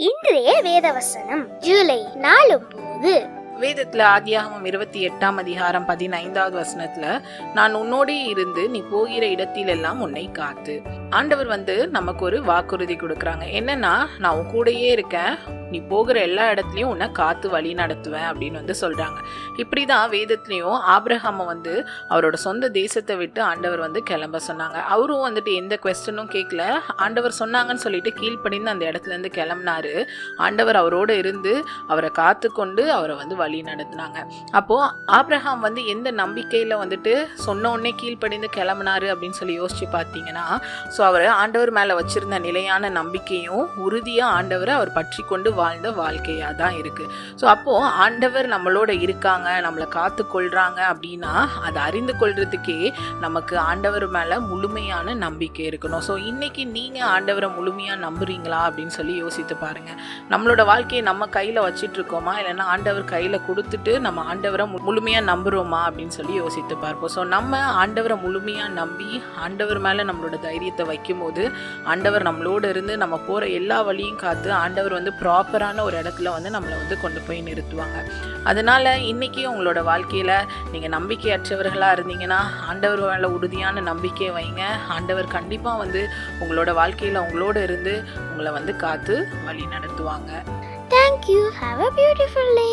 இன்றைய வேதவசனம் ஜூலை நாலு போது வேதத்துல ஆதியாகமம் இருபத்தி எட்டாம் அதிகாரம் பதினைந்தாவது வசனத்துல நான் உன்னோடே இருந்து நீ போகிற இடத்திலெல்லாம் உன்னை காத்து. ஆண்டவர் வந்து நமக்கு ஒரு வாக்குறுதி கொடுக்குறாங்க. என்னன்னா நான் உன் கூடயே இருக்கேன். நீ போகிற எல்லா இடத்துலையும் உன்னை காத்து வழி நடத்துவேன் அப்படின்னு வந்து சொல்றாங்க. இப்படிதான் வேதத்துலேயும் ஆபிரகாம வந்து அவரோட சொந்த தேசத்தை விட்டு ஆண்டவர் வந்து கிளம்ப சொன்னாங்க. அவரும் வந்துட்டு எந்த கொஸ்டனும் கேட்கல ஆண்டவர் சொன்னாங்கன்னு சொல்லிட்டு கீழ்ப்படிந்து அந்த இடத்துல இருந்து கிளம்புனாரு. ஆண்டவர் அவரோட இருந்து அவரை காத்து கொண்டு அவரை வந்து வழி நடத்துனாங்க. அப்போ ஆப்ரஹாம் வந்து எந்த நம்பிக்கையில வந்துட்டு சொன்ன உடனே கீழ்ப்படிந்து கிளம்புனாரு அப்படின்னு சொல்லி யோசிச்சு பார்த்தீங்கன்னா ஸோ அவர் ஆண்டவர் மேலே வச்சிருந்த நிலையான நம்பிக்கையும் உறுதியாக ஆண்டவரை அவர் பற்றி கொண்டு வாழ்ந்த வாழ்க்கையாக தான் இருக்குது ஸோ அப்போது ஆண்டவர் நம்மளோட இருக்காங்க நம்மளை காத்து கொள்கிறாங்க அப்படின்னா அதை அறிந்து கொள்றதுக்கே நமக்கு ஆண்டவர் மேலே முழுமையான நம்பிக்கை இருக்கணும். ஸோ இன்றைக்கி நீங்கள் ஆண்டவரை முழுமையாக நம்புறீங்களா அப்படின்னு சொல்லி யோசித்து பாருங்கள் நம்மளோட வாழ்க்கையை நம்ம கையில் வச்சிட்ருக்கோமா இல்லைன்னா ஆண்டவர் கையில் கொடுத்துட்டு நம்ம ஆண்டவரை முழுமையாக நம்புகிறோமா அப்படின்னு சொல்லி யோசித்து பார்ப்போம். ஸோ நம்ம ஆண்டவரை முழுமையாக நம்பி ஆண்டவர் மேலே நம்மளோட தைரியத்தை வைக்கும்போது ஆண்டவர் நம்மளோட இருந்து நம்ம போகிற எல்லா வழியும் காத்து ஆண்டவர் வந்து ப்ராப்பரான ஒரு இடத்துல வந்து நம்மளை வந்து கொண்டு போய் நிறுத்துவாங்க. அதனால் இன்னைக்கு உங்களோட வாழ்க்கையில் நீங்கள் நம்பிக்கையற்றவர்களாக இருந்தீங்கன்னா ஆண்டவர் மேலே உறுதியான நம்பிக்கையை வைங்க. ஆண்டவர் கண்டிப்பாக வந்து உங்களோட வாழ்க்கையில் உங்களோட இருந்து உங்களை வந்து காத்து வழி நடத்துவாங்க. Thank you have a beautiful day